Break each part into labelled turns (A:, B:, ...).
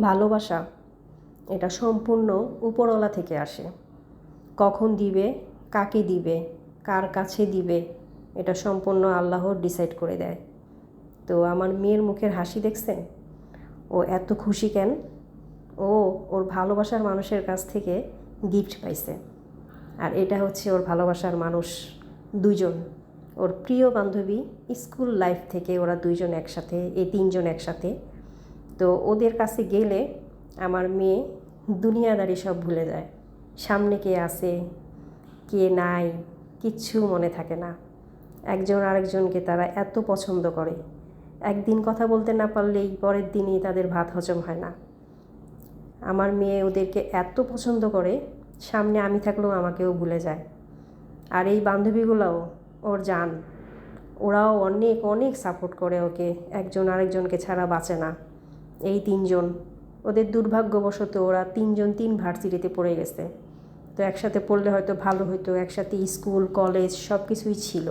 A: ভালোবাসা, এটা সম্পূর্ণ উপরওয়ালা থেকে আসে। কখন দিবে, কাকে দিবে, কার কাছে দিবে, এটা সম্পূর্ণ আল্লাহ ডিসাইড করে দেয়। তো আমার মেয়ের মুখের হাসি দেখছেন? ও এত খুশি কেন? ও ওর ভালোবাসার মানুষের কাছ থেকে গিফট পাইছে। আর এটা হচ্ছে ওর ভালোবাসার মানুষ দুজন ওর প্রিয় বান্ধবী স্কুল লাইফ থেকে ওরা দুইজন একসাথে, এই তিনজন একসাথে তো ওদের কাছে গেলে আমার মেয়ে দুনিয়াদারি সব ভুলে যায়। সামনে কে আছে, কে নাই, কিচ্ছু মনে থাকে না। একজন আরেকজনকে তারা এত পছন্দ করে। একদিন কথা বলতে না পারলেই পরের দিনই তাদের ভাত হজম হয় না। আমার মেয়ে ওদেরকে এত পছন্দ করে, সামনে আমি থাকলেও আমাকেও ভুলে যায়। আর এই বান্ধবীগুলোও, ওর জান, ওরাও অনেক অনেক সাপোর্ট করে ওকে। একজন আরেকজনকে ছাড়া বাঁচে না। এই তিনজন, ওদের দুর্ভাগ্যবশত ওরা তিনজন তিন ভার্সিটিতে পড়ে গেছে। তো একসাথে পড়লে হয়তো ভালো হতো একসাথে স্কুল, কলেজ সব কিছুই ছিল।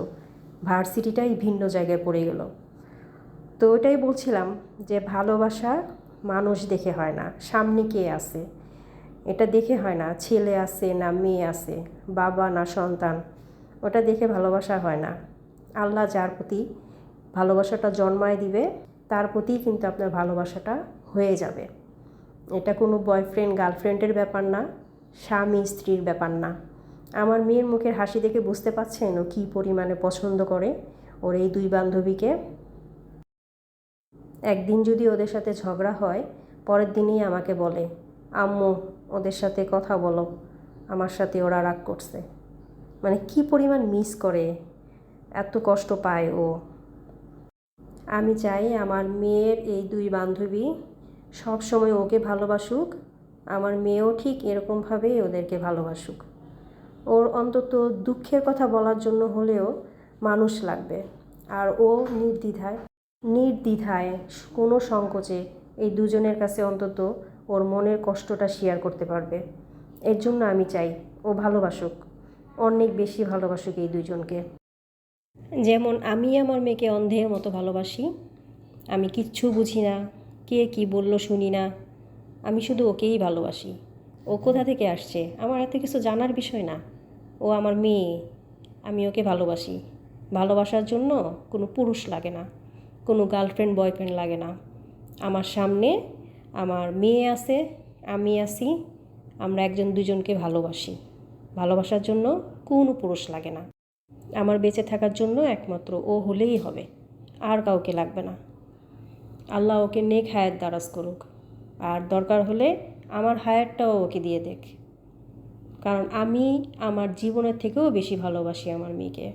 A: ভার্সিটিটাই ভিন্ন জায়গায় পড়ে গেল। তো ওটাই বলছিলাম যে ভালোবাসা মানুষ দেখে হয় না, সামনে কে আছে? এটা দেখে হয় না, ছেলে আছে না মেয়ে আছে, বাবা না সন্তান, ওটা দেখে ভালোবাসা হয় না। আল্লাহ যার প্রতি ভালোবাসাটা জন্মায় দিবে তার প্রতিই কিন্তু আপনার ভালোবাসাটা হয়ে যাবে। এটা কোনো বয়ফ্রেন্ড গার্লফ্রেন্ডের ব্যাপার না, স্বামী, স্ত্রীর ব্যাপার না। আমার মেয়ের মুখের হাসি দেখে বুঝতে পারছেন ও কী পরিমাণে পছন্দ করে ওর এই দুই বান্ধবীকে। একদিন যদি ওদের সাথে ঝগড়া হয়, পরের দিনই আমাকে বলে, আম্মু, ওদের সাথে কথা বলো, আমার সাথে ওরা রাগ করছে। মানে কি পরিমাণ মিস করে, এত কষ্ট পায় ও। আমি চাই আমার মেয়ের এই দুই বান্ধবী সব সময় ওকে ভালোবাসুক। আমার মেয়েও ঠিক এরকমভাবেই ওদেরকে ভালোবাসুক। ওর অন্তত দুঃখের কথা বলার জন্য হলেও মানুষ লাগবে। আর ও নির্দ্বিধায় নির্দ্বিধায় কোনো সংকোচে এই দুজনের কাছে অন্তত ওর মনের কষ্টটা শেয়ার করতে পারবে। এর জন্য আমি চাই ও ভালোবাসুক। অনেক বেশি ভালোবাসুক এই দুজনকে যেমন আমি আমার মেয়েকে অন্ধের মতো ভালোবাসি, আমি কিচ্ছু বুঝি না, কে কি বলল শুনি না, আমি শুধু ওকেই ভালোবাসি। ও কোথা থেকে আসছে? আমার এত কিছু জানার বিষয় না। ও আমার মেয়ে, আমি ওকে ভালোবাসি। ভালোবাসার জন্য কোনো পুরুষ লাগে না, কোনো গার্লফ্রেন্ড, বয়ফ্রেন্ড লাগে না। আমার সামনে আমার মেয়ে আছে, আমি আছি, আমরা একজন দুজনকে ভালোবাসি। ভালোবাসার জন্য কোনো পুরুষ লাগে না। আমার বেঁচে থাকার জন্য একমাত্র ও হলেই হবে। আর কাউকে লাগবে না। আল্লাহ ওকে নেক হায়াত দারাজ করুক। আর দরকার হলে আমার হায়াতটাও ওকে দিয়ে দেখ। কারণ আমি আমার জীবনের থেকেও বেশি ভালোবাসি আমার মেয়েকে।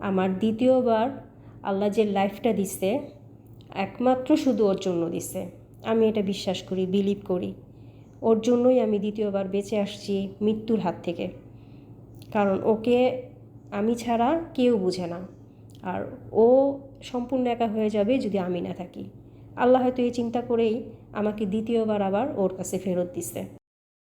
A: আমার দ্বিতীয়বার আল্লাহ যে লাইফটা দিছে, একমাত্র শুধু ওর জন্য দিছে। আমি এটা বিশ্বাস করি বিলিভ করি। ওর জন্যই আমি দ্বিতীয়বার বেঁচে আসছি মৃত্যুর হাত থেকে। কারণ ওকে আমি ছাড়া কেউ বুঝে না। আর ও সম্পূর্ণ একা হয়ে যাবে যদি আমি না থাকি। আল্লাহ হয়তো এই চিন্তা করেই আমাকে দ্বিতীয়বার আবার ওর কাছে ফেরত দিচ্ছে